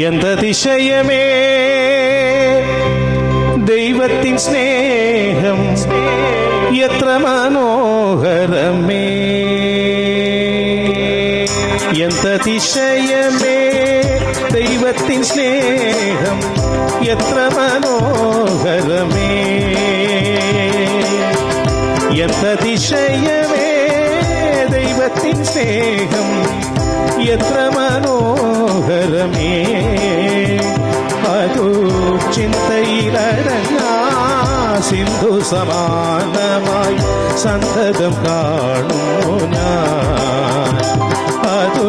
എന്തതിശയമേ ദൈവത്തിൻ സ്നേഹം എത്ര മനോഹരമേ? എന്തതിശയമേ ദൈവത്തിൻ സ്നേഹം എത്ര മനോഹരമേ? എന്തതിശയമേ ദൈവത്തിൻ സ്നേഹം എത്ര മനോഹരമേ അതു ചിന്തയിലടങ്ങാ സിന്ധു സമാനമായി സന്തതം കാണുന്നു ഞാൻ. അതു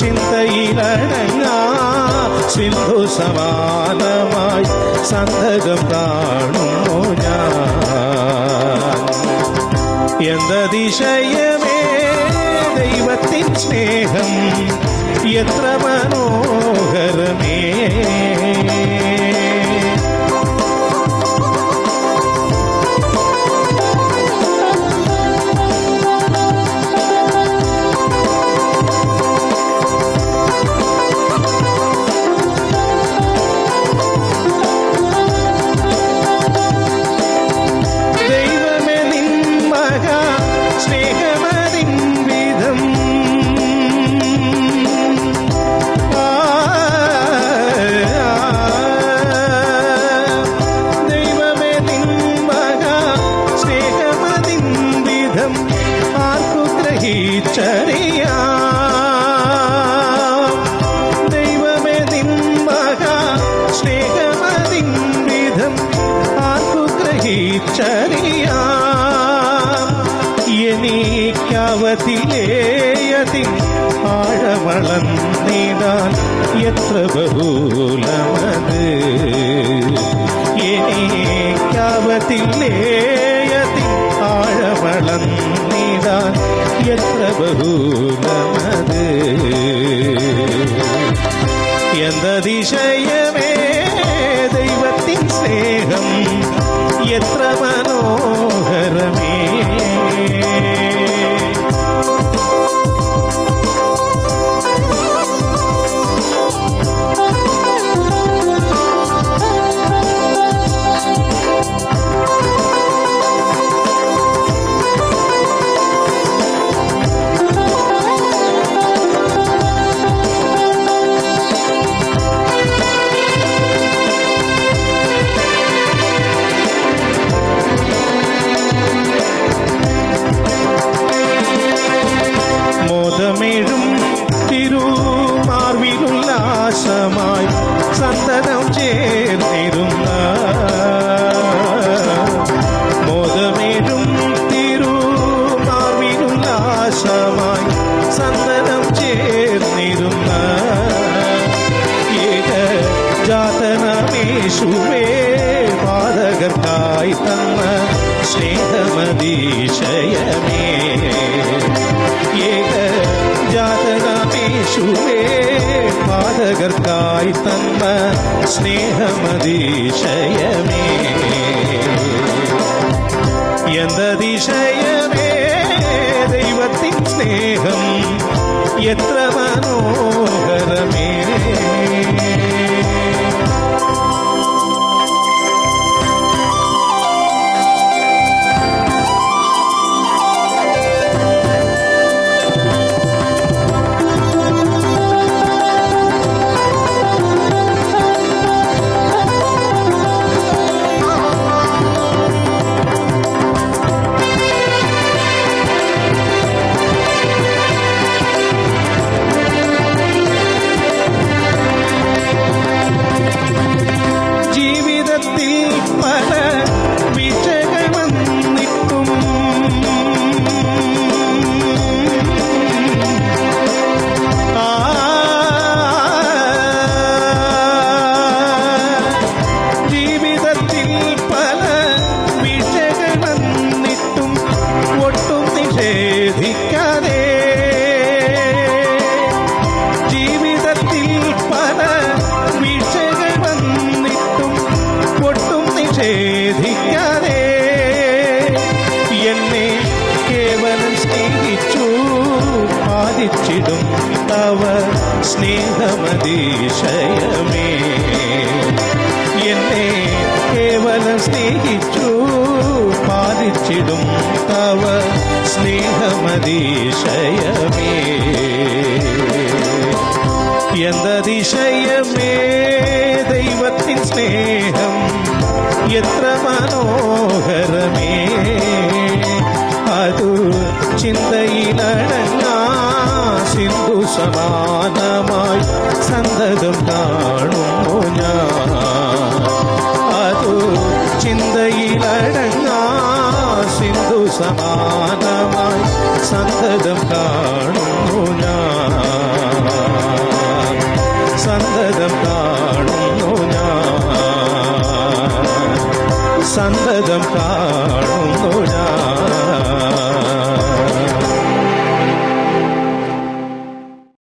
ചിന്തയിലടങ്ങാ സിന്ധു സമാനമായി സന്തതം കാണുന്നു ഞാൻ. എന്തതിശയമേ ദൈവത്തിൻ സ്നേഹം എത്ര ഗ്രഹിച്ചറിയാം. ദൈവമേ എത്ര ബഹൂലമത്. എനിക്കവതിലേയതി എത്ര ബഹൂലമത് എന്തതിശയമേ ദൈവത്തിൻ സ്നേഹം എത്ര തിരുമാർവിലുല്ലാസമായി സന്തനം ചേർന്നിരുന്ന ഏക ജാതനമേശുവേ പാതകർക്കായി തന്ന സ്നേഹമതീശയമേ ഏക ജാതനമേശുവേ പാതകർക്കായി തന്ന സ്നേഹമതീശയമേ എന്തതിശയമേ ദൈവത്തിൻ സ്നേഹം എത്ര മനോഹരമേ മരിക്കാതെ ജീവിതത്തിൽ സ്നേഹമതിശയമേ. എന്നെ കേവലം സ്നേഹിച്ചു ബാധിച്ചിടും എന്തതിശയമേ ദൈവത്തിൻ സ്നേഹം എത്ര മനോഹരമേ. അതു ചിന്തയിലടങ്ങാ സിന്ധു സമാനമായി സന്തതം കാണുന്നു ഞാൻ. അതു ചിന്തയിലടങ്ങാ സിന്ധു സമാനമായി സന്തതം കാണുന്നു ഞാൻ. സന്തതം കാണുന്നു ഞാൻ. സന്തതം കാണുന്നു ഞാൻ.